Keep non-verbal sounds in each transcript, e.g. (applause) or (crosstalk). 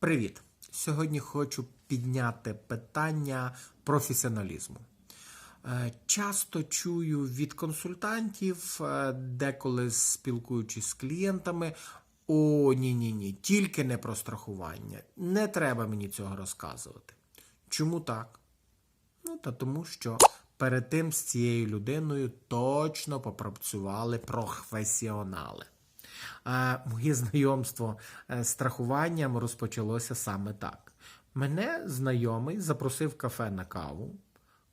Привіт! Сьогодні хочу підняти питання професіоналізму. Е, Часто чую від консультантів, е, деколи спілкуючись з клієнтами. О, ні, ні, ні, тільки не про страхування. Не треба мені цього розказувати. Чому так? Ну, та тому що перед тим з цією людиною точно попрацювали професіонали. Моє (laughs) знайомство е, з страхуванням розпочалося саме так. Мене знайомий запросив кафе на каву.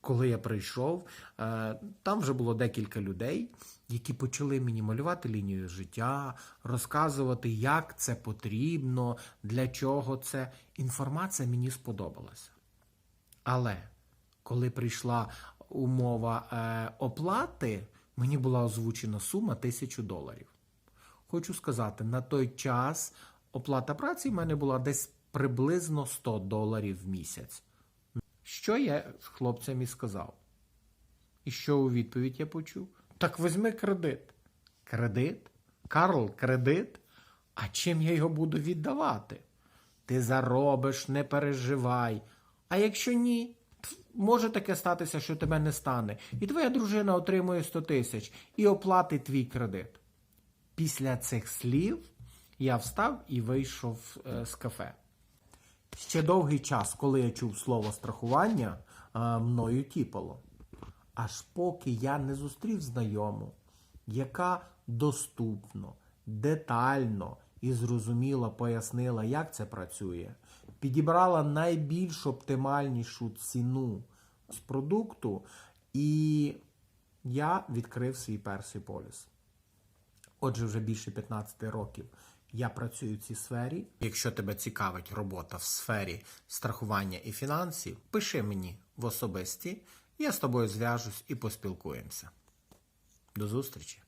Коли я прийшов, е, там вже було декілька людей, які почали мені малювати лінію життя, розказувати, як це потрібно, для чого це. Інформація мені сподобалася. Але коли прийшла умова е, оплати, мені була озвучена сума тисячу доларів. Хочу сказати, на той час оплата праці в мене була десь приблизно 100 доларів в місяць. Що я з хлопцем і сказав? І що у відповідь я почув? Так візьми кредит. Кредит? Карл, кредит? А чим я його буду віддавати? Ти заробиш, не переживай. А якщо ні, може таке статися, що тебе не стане. І твоя дружина отримує 100 тисяч і оплатить твій кредит. Після цих слів я встав і вийшов е, з кафе. Ще довгий час, коли я чув слово страхування, е, мною тіпало. Аж поки я не зустрів знайому, яка доступно, детально і зрозуміло пояснила, як це працює, підібрала найбільш оптимальнішу ціну з продукту, і я відкрив свій перший поліс. Отже, вже більше 15 років я працюю в цій сфері. Якщо тебе цікавить робота в сфері страхування і фінансів, пиши мені в особисті, я з тобою зв'яжусь і поспілкуємося. До зустрічі!